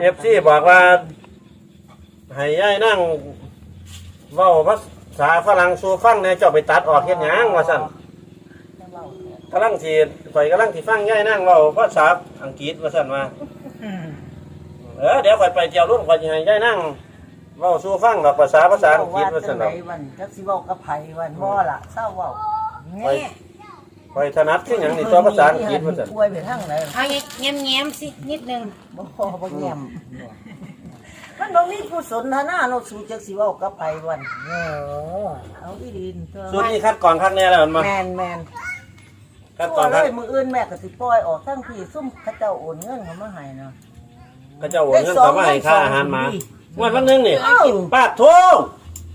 เอฟซีบอกว่าให้ย่ายนั่งเว้าภาษาฝรั่งสู่ฟังในเจ้าไปตัดออกเฮ็ดหยังว่าซั่นกำลังสิข่อยกำลังสิฟังย่ายนั่งเว้าภาษาอังกฤษว่าซั่นว่าเออเดี๋ยวข่อยไปเที่ยวรุ่นข่อยสิให้ย่ายนั่งเว้าสู่ฟังดอกภาษาภาษาอังกฤษว่าซั่นไหนดอกวันจักสิเว้ากับไผวันบ่ล่ะเศร้าเว้าข่อ ยข่อยถนัดคือหยังนี่ตัวภาษาอังกฤษว่าซั่นป่วยไปทางไหนเอาแง้มแง้มๆสินิดนึงบ่พอบ่แย้มมันบ่มีผู้สนทนาเราสู่จักสิเว้ากับไผวันเออเอาอีดินเถอะสุดนี้คัดกรองคักแน่แล้วมันมาแมนแมนคัดกรตัอวงเลคักยมืออื่นแม่ก็สิปล่อยออกทั้งที่ซุ่มเขาเจ้าโอนเงินเขามาให้เนาะ ก็เจ้าโอนเงินเขามาให้ค่าอาหารหมาวันวันหนึงนี่เอ้า ปาดโท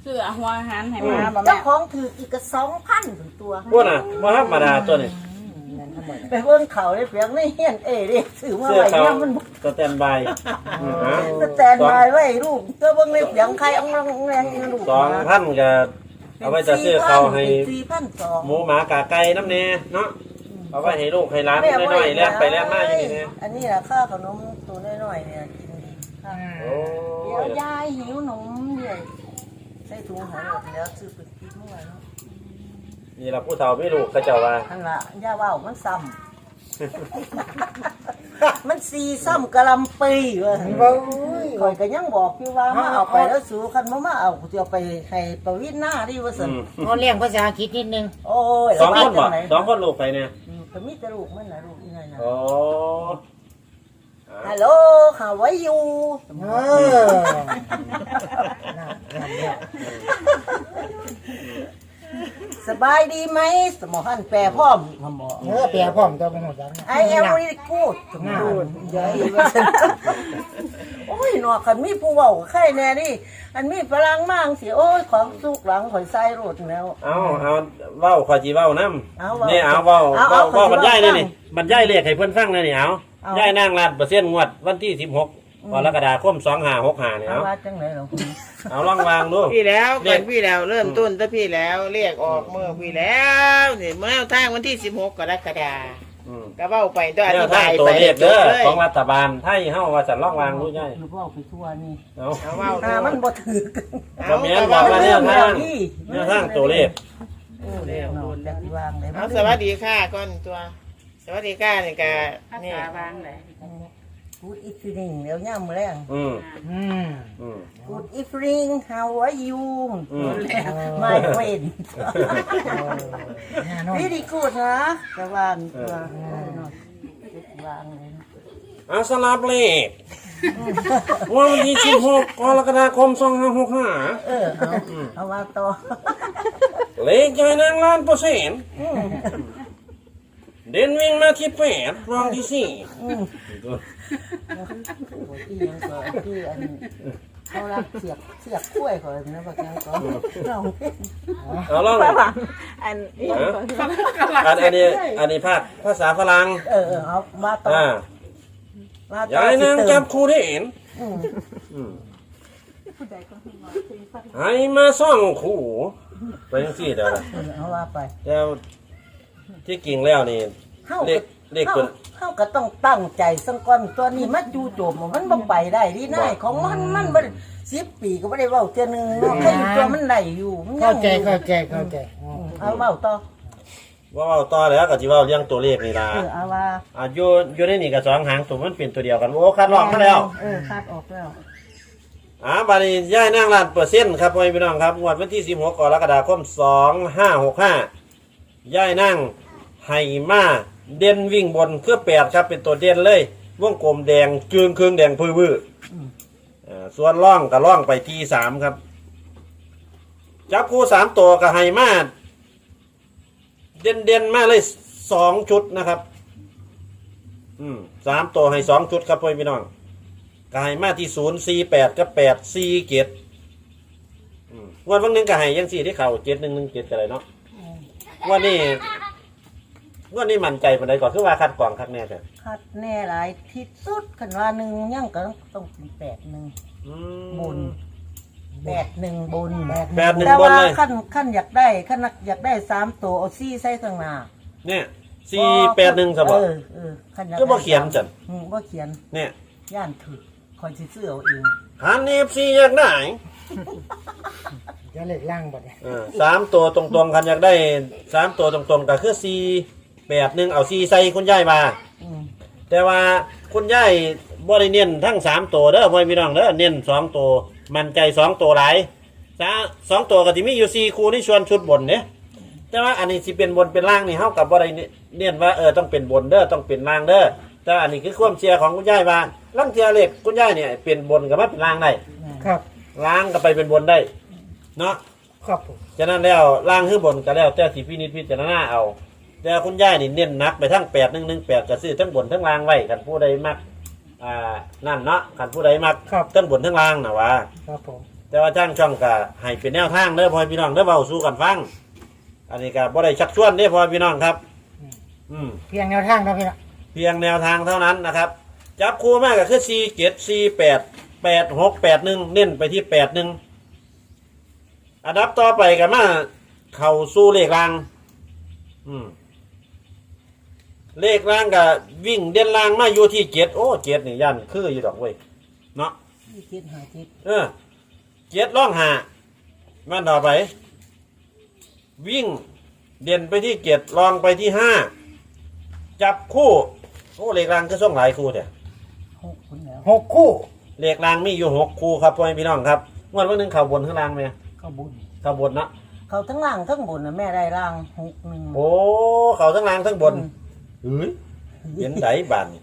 ซื้อหัวอาหารให้มาบ่เจ้าแม่ของถืออีกก็สองพันถึงตัวพวกน่ะบ่ธรรมดาตัวนี้ไปเบิ่งเขาได้เพียงในเฮียนเอ้เด้ถือมาเสื้อไว้เขาเนี่ยมันสแตนบายอือฮะสแตนบายไว้ลูกเจ้าเบิ่งในเพียงใครเอามาแรงลูกสองพันก็เอาไว้จะซื้อเขาวให้สี่พันสองหมูหมากาไก่น้ำเน่เนาะเอาไว้ให้ลูกให้ร้านน้อยๆแล่นไปแล่นมาอยู่นี่แน่อันนี้ล่ะค่าขนมตัวน้อยๆเนี่ยกินดีค่ะโอ้เดี๋ยวยยายหิวนมเดี๋ยว ใส่ถุงใหายหมดแล้วซื้อเป็นกินเมื่อไหร่เนาะนี่ล่ะผู้เฒ่าไม่ลูกเขาเจ้าว่าอันละย่าว่าวมันซ้ำ มันสีซ้ำกะหลำปีเว้ยข่อยก็ยังบอกอยู่ว่ามาเอาไปแล้วสูคันมามาเอากูจะเอาไปให้ประวินหน้าดิว่าสันอืมพอเลี้ยงภาษาอังกฤษนิดนึงโอ้ยสองคนบ่เาไปจัไหสองคนลูกไปเนี่ยอืมก็มีแต่ลูกมันนะลูกนี่ไงนะโอ้ฮัลโหล how are you เออ สบายดีไหมสมอหันแปรพร้อมสมอ เออเปียพร้อมตัวเป็นหัวจัง I am really good สมบูรณ์ใหญ่ว่าซั่นโอ้ยหนอคันมีผู้เว้ากับใครแน่ดิอันมีพลังมากสิโอ้ยของสุกหลังข่อยใส่รถแล้ว เอาเอาเว้าขอจีเว้านํเอาเว้านี่เอาเว้าเอาเว้าเอาเว้าขอจีบรรยายนี่เว้านี่บรรยายเลขให้เพิ่นฟังนี่นี่เอาเอาย่ายนางลาดเปอร์เซ็นต์งวดวันที่16กรกฎาคม2565นี่เอาเอาว่าจังไหนหรอ เอาลองวางดูพี่แล้วเรีกัยกนพี่แล้วเริ่มต้นแต่พี่แล้วเรียกออกเมื่อพี่แล้วนี่เมื่อทางวันที่สิบหกกรกฎาอืมก็เว้าไปตัวอแนธิวทาบางยตัวไปเลขเด้อจบเลยของรัฐบาลไทยเฮาว่าจะลองวางดูย่ายหรือว่าไปทั่วนี่เอา เอาเว้าอ่ามันบ่ถือกันบ่แม่นบอกว่าแนวทางนี่แนวทางตัวเลขโอ้เร็วเนาะจักสิวางได้เอาสวัสดีค่ะก่อนตัว สวัสดีค่ะนี่กะภานี่ษาวางไหน กูดอีฟริงเดี๋ยวย่ามมื้อแรงอืมอืม อืม Good evening how are you อืม my friend แน่นอน very good นะจะวางตัวเออเนาะวางเลยเอาสลับเลขวันที่16กรกฎาคม2565เออเอาเอาว่าต่อเลขย่ายนางล้านเปอร์เซ็นต์ เด่นวิ่งมาที่แปดรองที่สี่อืมโอ้ยอีหยังก็ที่อันเขารักเสียบเสียบกล้วยเขานะบักยังก็เราเอาลองอันเอออันอันนี้อันนี้ภาคภาษาฝรั่งเออเออเอามาต่ออ่ามาต่ยายนางจับครูได้เห็นอืมอืมให้มาซ่องขู่ไปยังสี่เดี๋ยวนะเออเอาว่าไปแล้ว ที่กิ่งแล้วนี่เฮาเลขเลขเฮาตัวเฮาก็ต้องตั้งใจสังก่อนตัวนี้มันจู่โจมมันบ่ไปได้ดีนายของมันมันบ่สิบปีก็บ่ได้เว้าเทื่อนึงเนาะแค่อยู่ตัวมันได้อยู่มันยังเข้าใจเข้าใจเข้าใจอ๋อเอาเว้าต่อว่าเว้าต่อแล้วก็สิเว้าเรื่องตัวเลขนี่ล่ะเออเอาว่าอ่าอยู่อยู่ในนี่กับสองหางตัวมันเป็นตัวเดียวกันโอ้คัดลอกมาแล้วเออคัดออกแล้วอ่าบานี้ย่ายนางล้านเปอร์เซ็นต์ครับพ่อแม่พี่น้องครับงวดวันที่16กรกฎาคม2565 ย่ายนางไห้มาเด่นวิ่งบนคือแปดครับ เป็นตัวเด่นเลย วงกลมแดงจึงเครื่องแดงพื้บื้ออ่าส่วนล่องกับล่องไปที่สามครับ จับคู่สามตัวกับไห้มาเด่นเด่นๆมาเลยสองชุดนะครับ อืมสามตัวให้สองชุดครับพ่อพี่น้องกายมาที่ศูนย์สี่แปดกับแปดสี่เจ็ดวันวันหนึ่งก็ให้ยังสี่ที่เข่าเจ็ดหนึ่งหนึ่งเจ็ดกันเลยเนาะ วันนี้วันนี้มั่นใจปานใดก่อนคือว่าคัดกรองคัดแน่แต่คัดแน่หลายที่สุดคันว่าหนึ่งยังก็ต้องเป็นแปดหนึ่งอืมบนแปดหนึ่งบนแปดหนึ่งแต่บนว่าเลยขั้นขั้นอยากได้ขั้นอยากได้สามตัวเอาซี่ใส่ข้างหน้าเนี่ยสี่แปดหนึ่งสบเออเออขั้นอยากก็ได้บ่เขียนจันอืมบ่เขียนเนี่ยย่านถือคอยสิซื้อเอาเองหันนี่ซีอยากได้ จะเล็กล่างบ่เนี่ยเออสามตัวตรงๆกันอยากได้สามตัวตรงๆก็คือซีแปดหนึ่งเอาซีใส่คุณยายมา อืมแต่ว่าคุณยายบ่ได้เน้นทั้งสามตัวเด้อพ่อพี่น้องเด้อเน้นสองตัวมันใจสองตัวหลายสาสองตัวก็ที่มีอยู่สี่คู่นี่ชวนชุดบนเนี่ยแต่ว่าอันนี้สิเป็นบนเป็นล่างนี่เฮากับบ่ได้เน้นว่าเออต้องเป็นบนเด้อต้องเป็นล่างเด้อแต่อันนี้คือความเชื่อของคุณยายว่าลังเทียเล็กคุณยายเนี่ยเป็นบนกับมาเป็นล่างได้ครับล่างก็ไปเป็นบนได้ เนาะครับผมฉะนั้นแล้วล่างขึ้นบนก็แล้วแต่สิพินิจพิจารณาเอา แต่คุณยายนี่เน้นหนักไปทั้งแปดหนึ่งหนึ่งแปดก็ซื้อทั้งบนทั้งล่างไว้กันผู้ใดมักอ่านั่นเนาะกันผู้ใดมักครับทั้งบนทั้งล่างนะว่าครับผมแต่ว่าจ้างช่องก็ให้เป็นแนวทางเด้อพ่อพี่น้องเด้อเบาสู้กันฟัง อันนี้ก็บ่ได้ชักชวนเด้อพ่อพี่น้องครับ อืม เพียงแนวทางเท่านี้นะเพียงแนวทางเท่านั้นนะครับ จับคู่มากก็คือสี่เจ็ดสี่แปดแปดหกแปดหนึ่งเน้นไปที่แปดหนึ่ง อันดับต่อไปกันมาเข่าสู้เลขราง อืม เลขรางกับวิ่งเด่นรางมาอยู่ที่เจ็ดโอ้เจ็ดนี่ยันคืออยู่ดอกเว้ยเนาะที่คิดหาคิดเออเจ็ดล่องหามันต่อไป วิ่งเด่นไปที่เจ็ดลองไปที่ห้าจับคู่โอ้เลขรางก็ส่งหลายคู่เถอะหกคนแล้วหกคู่ เลขรางมีอยู่หกคู่ครับพ่อแม่พี่น้องครับงวดวันหนึ่งเข่าบนข้างล่างไหม เขาบุญเข่าบนนะเขาทั้งล่างทั้งบนนะแม่ได้ล่างหกหนึ่งโอ้เข่าทั้งล่างทั้งบนเฮ้ยเห็นไดบานนี่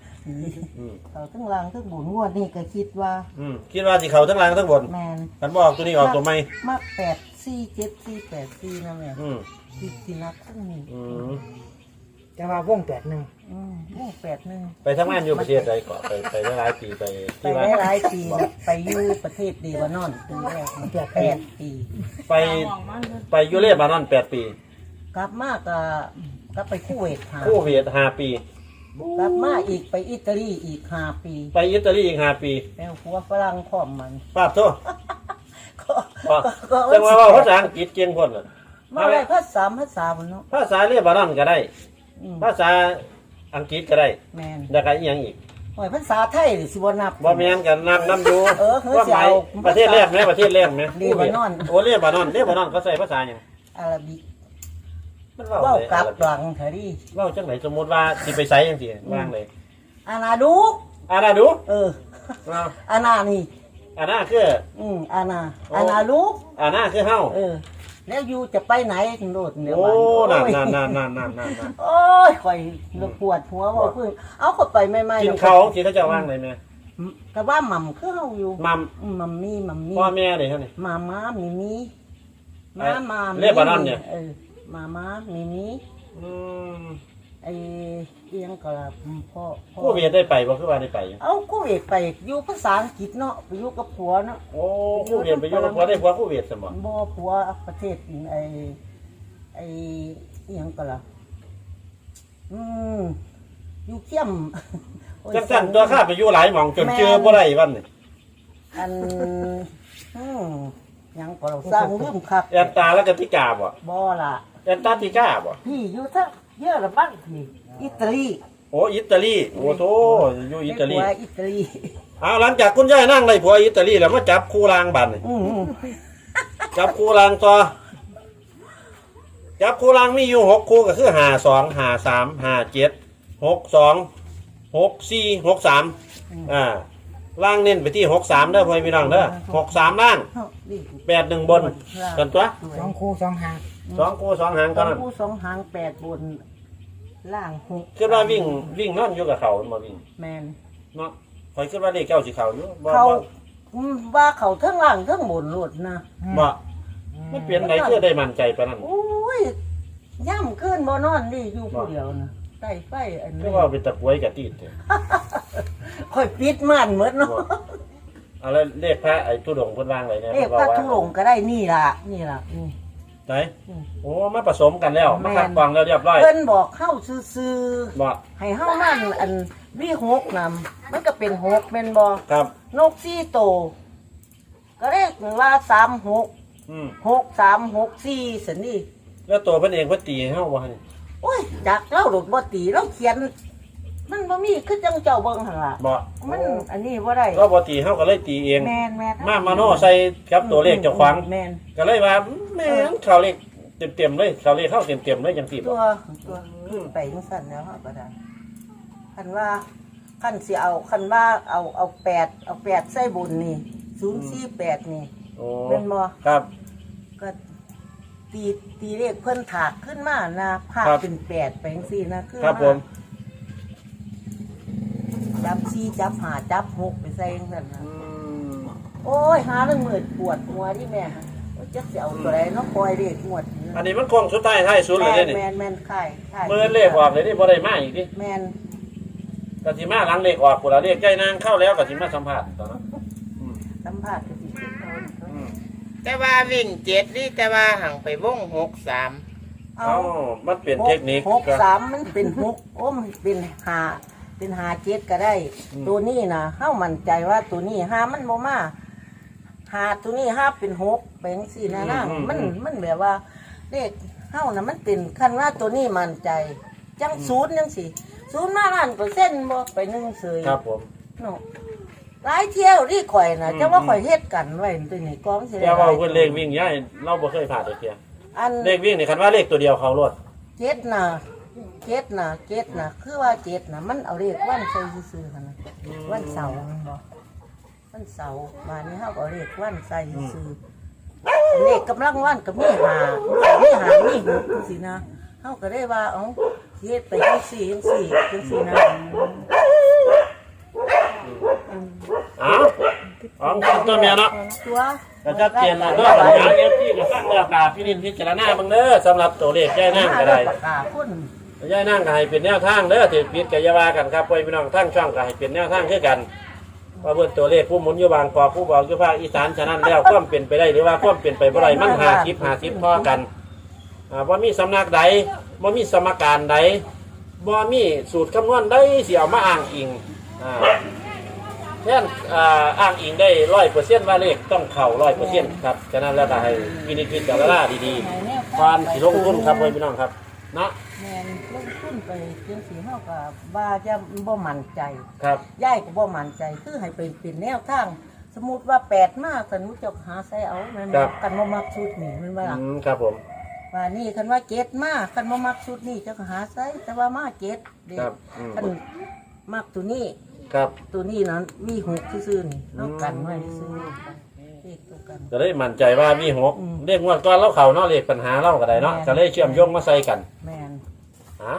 อืมเขาทั้งล่างทั้งบนงวดนี่ก็คิดว่าอืมคิดว่าสิเข่าทั้งล่างทั้งบนแมนกันบอกตัวนี้ออกตัวไม่มากแปดสี่เจ็ดสี่แปดสี่นะแม่อืมที่ที่นักทั้งนี้ อืม จะว่าวงแปดหนึ่งอืมโอ้แปดหนึ่งไปทำงานอยู่ประเทศใดก่อนไปไปได้หลายปีไปไปที่ว่าได้หลายปีนะไปอยู่ประเทศดีวานอนปีแรกแปดแปดปีไปมองมันเลยไปยูเลบานอนแปดปี กลับมาก็กลับไปคูเวตหาคู่เวียดห้าปี กลับมาอีกไปอิตาลีอีกห้าปีไปอิตาลีอีกห้าปีแล้วผัวฝรั่งพร้อมมันป้าบโทษก็ป้าก็จังว่าว่าภาษาอังกฤษเก่งคนน่ะมาได้ภาษาภาษาบนเนาะภาษาเรียบานอนก็ได้ อืมภาษาอังกฤษก็ได้แมนแล้วก็อีกอย่างอีกโอ้ยภาษาไทยนี่สิบ่นับ บ่แม่นกันนับน้ำอยู่เออเฮ้ยว่าหมายสิเอาประเทศแรกไหมประเทศแรกไหมเลบานอน โอ้เรียบานอนเรียบานอนเขาใส่ภาษาหยังอาราบิกมันเว้าเว้าเลยกลับหลังเถอะดิเว้าจังไหนสมมุติว่าสิไปไสจังซี่ว่างเลยอานาดูอานาดูเออเอาอานานี่ อานาคือ อืมอานาโอ้อานาลูกอานาคือเฮาเออ แล้วอยู่จะไปไหนถึงโดดเนี่ยโอ้บ้านั่นโอ้ยนั่นนั่นนั่นนั่นนั่นนั่น โอ้ยข่อยปวดหัวว่าเพิ่งเอาเข้าไปไม่ไม่กินเขาวสิเขาเจะว่างเลยแม่แต่ว่าหม่ำคือเฮาอยู่มัมอืมมัมมี่มัมมี่พ่อแม่เด้เท่านี้มาม้ามีมีไอ้ม้ามาเรียกว่านั่นเนี่ยเออมาม้ามีมีอืม ไอ้เอียงก็ละพ่อพ่อผู้เวียดได้ไปบ่คือว่าได้ไปอยู่เอากูเอกไปอยู่ภาษาอังกฤษเนาะไปอยู่กับผัวเนาะโอ้ผู้เวียดไปอยู่กับผัวได้ผัวผู้เวียดสมบ่บ่ผัวประเทศไอ้ไอ้เอียงก็ละอืมอยู่เข้มโอ้ยจังซั่นตัวข้าไปอยู่หลายหม่องจนเจอบ่ได้วันนี้อันอืมหยังก็เราสร้างลืมคักแอนตาและกติกาบ่บ่ล่ะแอนตาร์กติกาบ่พี่อยู่ทั้ง เยอรมันพี่อิตาลีโอ้อิตาลีโอ้โธ่อยู่อิตาลีไปผัวอิตาลีเอาหลังจากคุณยายนั่งได้ผัวอิตาลีแล้วมาจับคู่รางบัดนี่อืมจับคู่รางต่อจับคู่รางมีอยู่หกคู่ก็คือห้าสองห้าสามห้าเจ็ดหกสองหกสี่หกสามอ่าล่างเน้นไปที่หกสามเด้อพ่อพี่น้องเด้อหกสามล่างเอ้านี่แปดหนึ่งบนกันตัวสองคู่สองหาง สองคู่สองหางสเท่าองนั้นผู้สองหางแปดบน ล่างหกคือว่าวิ่งวิ่งนอนอยู่กับเขามาวิ่งแมนเนาะคอยคิดว่าเลขเก้าสิเขาอยู่บ่เขาบ่อืมว่าเขาทั้งล่างทั้งบนหลุดนะบ่ไม่เปลี่ยนไหนคือได้มั่นใจปานนั้นโอ้ยย่ำขึ้นบ่นอนนี่อยู่ผู้เดียวนะใต้ไฟอันคือนี้ว่าเป็นตะกรวยกับตีดเถอะค่อยปิดม่านเหมือนเนาะบ่เอาแล้วเลขพระไอ้ทุดงค์เพิ่นวางไว้เนี่ยเอ๊ะเพิ่นพระว่าทุลงก็ได้นี่ล่ะนี่ล่ะนี่ ไหนอืมโอ้มาผสมกันแล้วแม่มานคัดกรองแล้วเรียบร้อย เพิ่นบอกเข้าซื่อบ่ๆให้เฮานั่นอันวิหกนำมันก็เป็นหกเป็นบ่ครับ นกสี่โตวก็เลขว่าสามหกอืมหกสามหกสี่สินี่แล้วตัวเพิ่นเองเพิ่นตีให้เฮาบ่ฮะนี่โอ้ยจากเล่าหลุดบ่ตีเราเขียน มันบ่มีคือจังเจ้าเบิ่งหั่นล่ะบ่มันอันนี้บ่ได้ก็บ่ตีเฮาก็เลยตีเอง แม่นแม่นมามาโนใส่กับตัวเลขเจ้าของแม่นก็เลยว่าแม่นเขาเลขเต็มๆเลยเขาเลขเข้าเต็มๆเลยจังซี่ตับ่วตัวขึ้นไปจังซั่นแล้วเฮาก็ได้คันว่าคันสิเอาคันว่าเอาเอาแปดเอาแปดใส่บุญนี่048นี่โอ้เป็นบ่ครับ ก็ตีตีเลขเพิ่นถากขึ้นมานะภาพครับเป็นแปดไปจังซี่นะคือครับผม จับซีจับหาจับหกไปใส่จังซั่นนะอืมโอ้ยหาเรื่องมืดปวดหัวที่แม่โอ้ยจักสิเอาตัวใดเนาะปล่อยเลขงวดนี้อันนี้มันคงสุดท้ายท้ายสุดเลยแม่เด้นนี่แม่นแม่นไข่ไข่เมื่อเลขออกเลยนี่บ่ได้มาอีกดิแม่นก็สิมาหลังเลขออกพุ่นละเลขใกล้นางเข้าแล้วก็สิมาสัมภาษณ์ตอนนั้นสัมภาษณ์ก็สิคิดเอาอืมแต่ว่าวิ่งเจ็ดนี่แต่ว่าห่างไปวงหกสามเอาเอ้ามันเป็นเทคนิคหกสามมันเป็นหกโอ้มันเป็นหา เป็นหาเจ็ดก็ได้ตัวนี้นะเฮามั่นใจว่าตัวนี้ห้ามันบ่มาหาตัวนี้ห้าเป็นหกเป็นสี่นะนะมันมันแบบว่าเลขเฮานะมันเป็นคันว่าตัวนี้มั่นใจ จังศูนย์จังสี่ศูนย์มาล้านเปอร์เซ็นต์บ่ไปหนึ่งเสยครับผม เนาะหลายเที่ยวที่ข่อยนะจะว่าข่อยเฮ็ดกันไว้ตัวนี้กองสิแต่ว่าเพิ่นเลขวิ่งย้ายเราบ่เคยผ่านเลยเทียอันเลขวิ่งนี่คันว่าเลขตัวเดียวเขารถเจ็ดน่ะ เจ็ดน่ะเจ็ดน่ะคือว่าเจ็ดน่ะมันเอาเลขวันใส่ซื่อๆหั่นน่ะวันเสาร์แม่นบ่วันเสาร์มานี้เฮาก็เอาเลขวันใส่ซื่อๆเลขกำลังวันก็มีหามีหามีหกจังซี่นะเฮาก็ได้ว่าเอ้าสิเฮ็ดไปจังซี่จังซี่จังซี่นะเอ้าอ๋อตัวเมียเนาะ ตัวก็ชัดเจนแล้วเด้อปัญหาเอฟซีก็ฟังเนื้อตาพี่นินพิจารณาเบิ่งเด้อสำหรับตัวเลขย่ายนั่งก็ได้ ปากกาพุ่น ย่ายนั่งก็ให้เป็นแนวทางเด้อถือผิดก็อย่าวากันครับพ่อพี่น้องทั้งช่องก็ให้เป็นแนวทางคือกันว่าเบิ่งตัวเลขผู้หมุนอยู่บางกอกผู้บอกอยู่ภาคอีสานฉะนั้นแล้วความเป็นไปได้หรือว่าความเป็นไปบ่ได้มันหาคลิปหาคลิปพ่อกันอ่าบ่มีสำนักใดบ่ามีสมการใดบ่มีสูตรคำนวณใดสิเอามาอ้างอิงอ่าแท่นอ่าอ้างอิงได้ร้อยเปอร์เซ็นต์ว่าเลขต้องเข่าร้อยเปอร์เซ็นต์ครับฉะนั้นแล้วก็ให้วินิจพิจารณาดีๆความสิลงทุนครับพ่อพี่น้องครับ เนาะแม่นลงทุนไปจังสีเฮาก็ว่าจะบ่มั่นใจครับยายก็บ่มั่นใจคือให้เป็นเป็นแนวทาง สมมุติว่าแปดมาสมมุติจะหาใส่เอาแม่นบ่กันบ่มักชุดนี่แม่นบ่ล่ะอืมครับผม ว่านี่คันว่าเจ็ดมาคันบ่มักชุดนี่จะหาใส่แต่ว่ามาเจ็ดเด้ครับอืม คันมักตัวนี้ ครับ ตัวนี้นั้นมีหกซื่อๆนี่เอากันไว้ซื่อๆ เลขตัวกัน ก็เลยมั่นใจว่ามีหกอืมเลขงวดก่อนเราเข่าเนาะเลขปัญหาเราก็ได้เนาะแม่นก็เลยเชื่อมโยงมาใส่กันแม่นฮะ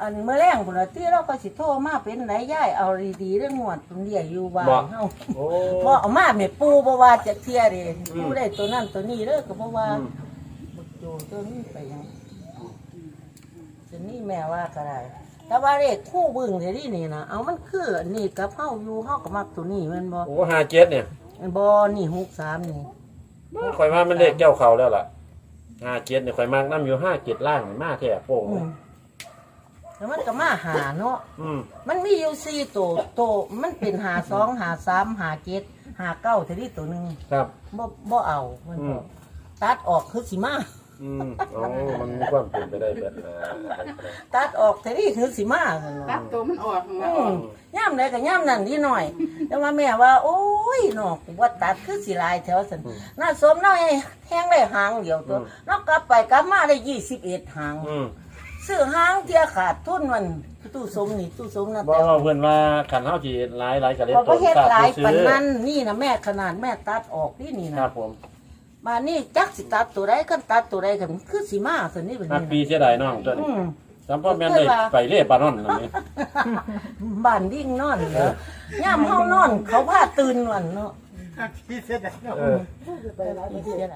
อันเมื่อแรงพุ่นน่ะที่เราก็สิโทรมาเป็นไหนยายเอาดีๆเรื่องงวดตรงเดียอยู่บ้านเฮาโอ้ บ่เอามาแม่ปูบ่ว่าจะเที่ยเด้ปูได้ตัวนั้นตัวนี้เด้อก็บ่ว่าอืมบักโจตัวนี้ไปหยังจะนี่แม่ว่าก็ได้แต่ว่าเลขคู่บึ้งเดี๋ยวนี้นี่นะเอามันคืออันนี้กับเฮาอยู่เฮาก็มักตัวนี้แม่นบ่โอ้ห้าเจ็ดเนี่ย บ่นี่63นี่ข่อยว่ามันเลขเจ้าเขาแล้วล่ะห้าเจ็ดเนี่ยข่อยมากน้ำอยู่ห้าเจ็ดล่างนี่มาแท้โป่งอืมแล้วมันก็มาหาเนาะอืมมันมีอยู่สี่ตัวตัวมันเป็นหาสองหาสามหาเจ็ดหาเก้าเท่านี้ตัวหนึ่งครับ บ่บ่เอามันอืบมอกตัดออกคือสิมา อืมโอ้มันมีความเป็นไปได้แบบนั้นตัดออกเท่านี้คือสิมาซั่นตัเนาะดตัวมันออกอืแล้วมย่ามใดก็ย่ามนั่นนิดหน่อย แต่ว่าแม่ว่า โอ้ยเนาะกูว่าตัดคือสิหลายแถวซั่นน่าสมน้อยแทงได้หางเดียวตัวเนอกกลับไปกลับมาได้21หางอืมซื้อหางเทียขาดทุนมันตู้สมนี่ตู้สมนั่นบอกแต่ว่าเพื่อนว่าขันเท้าจีหลายหลายกระเล็ดพอประเทศหลายซื้ปันอนั้นนี่นะแม่ขนาดแม่ตัดออกนี่นี่คนะรับผม มานี่จักสิตัดตัวใดกันตัดตัวใดกันคือสีมาส่วนนี้เป็นนักนี่ปีนะเสียดายน้องตัวอืนี้มจำพ่อแม่นได้ไปเล่ปลานอนนั่นนี่บ้านดิ่งนอนเหรอย่ามเฮานอน เขาพาตื่นวันเนาะพี่เสร็จแล้ว เออ อีเสีย